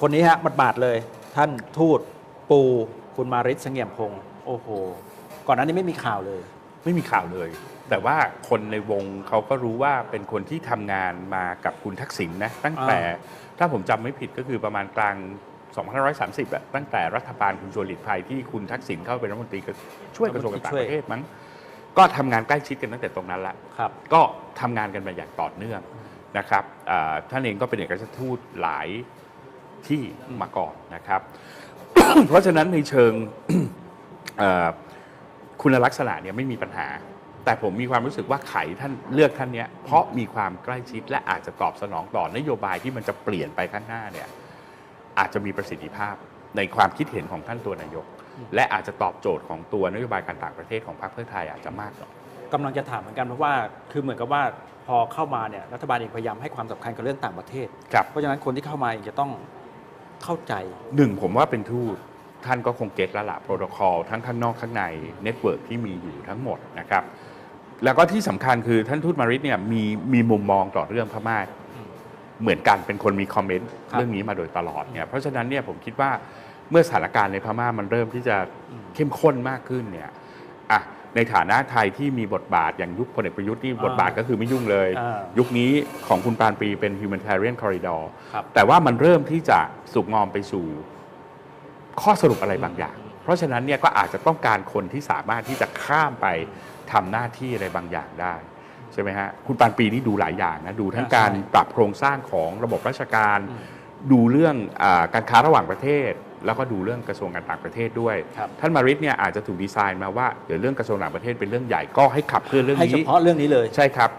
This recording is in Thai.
คนนี้ฮะบัดบาดๆเลย ท่านทูตปูคุณมาริศเสงี่ยมพงศ์โอ้โห ก่อนหน้านี้ไม่มีข่าวเลย ไม่มีข่าวเลย แต่ว่าคนในวงเขาก็รู้ว่าเป็นคนที่ทำงานมากับคุณทักษิณนะ ตั้งแต่ถ้าผมจำไม่ผิดก็คือประมาณกลาง 2530อะตั้งแต่รัฐบาลคุณชวนหลีกภัยที่คุณทักษิณเข้าเป็นรัฐมนตรีก็ช่วยกระทรวงการต่างประเทศมั้งก็ทำงานใกล้ชิดกันตั้งแต่ตรงนั้นละครับก็ทำงานกันมาอย่างต่อเนื่องนะครับอ่าท่านเองก็เป็นเอกอัครราชทูตหลาย ที่มาก่อนนะครับ เพราะฉะนั้นในเชิงเอ่อคุณลักษณะเนี่ยไม่มีปัญหา แต่ผมมีความรู้สึกว่าไขท่านเลือกท่านเนี้ยเพราะมีความใกล้ชิดและอาจจะตอบสนองต่อนโยบายที่มันจะเปลี่ยนไปข้างหน้าเนี่ยอาจจะมีประสิทธิภาพในความคิดเห็นของท่านตัวนายก และอาจจะตอบโจทย์ของตัวนโยบายการต่างประเทศของพรรคเพื่อไทยอาจจะมากหน่อยกำลังจะถามเหมือนกันเพราะว่าคือเหมือนกับว่าพอเข้ามาเนี่ยรัฐบาลเองพยายามให้ความสำคัญกับเรื่องต่างประเทศครับเพราะฉะนั้นคนที่เข้ามาเองจะต้อง เข้าใจหนึ่งผมว่าเป็นทูตท่านก็คงเก็ตแล้วละโปรโตคอลทั้งข้างนอกข้างในเน็ตเวิร์กที่มีอยู่ทั้งหมดนะครับ แล้วก็ที่สำคัญคือท่านทูตมาริสเนี่ยมีมีมุมมองต่อเรื่องพม่าเหมือนกันเป็นคนมีคอมเมนต์ครับเรื่องนี้มาโดยตลอดเนี่ยเพราะฉะนั้นเนี่ยผมคิดว่าเมื่อสถานการณ์ในพม่ามันเริ่มที่จะเข้มข้นมากขึ้นเนี่ยอะ ในฐานะไทยที่มีบทบาทอย่างยุคพลเอกประยุทธ์ที่บทบาทก็คือไม่ยุ่งเลยอ่ายุคนี้ของคุณปานปรีเป็น humanitarian corridor ครับแต่ว่ามันเริ่มที่จะสุกงอมไปสู่ข้อสรุปอะไรบางอย่าง เพราะฉะนั้นเนี่ยก็อาจจะต้องการคนที่สามารถที่จะข้ามไปทำหน้าที่อะไรบางอย่างได้ใช่ไหมฮะคุณปานปีนี่ดูหลายอย่างนะดูทั้งอ่าการใช่ปรับโครงสร้างของระบบราชการอืมดูเรื่องอาการค้าระหว่างประเทศ แล้วก็ดูเรื่องกระทรวงการต่างประเทศด้วยครับท่านมาริสเนี่ยอาจจะถูกดีไซน์มาว่าเดี๋ยวเรื่องกระทรวงต่างประเทศเป็นเรื่องใหญ่ก็ให้ขับเคลื่อนเรื่องให้เฉนี้พาะเรื่องนี้เลยใช่ครับ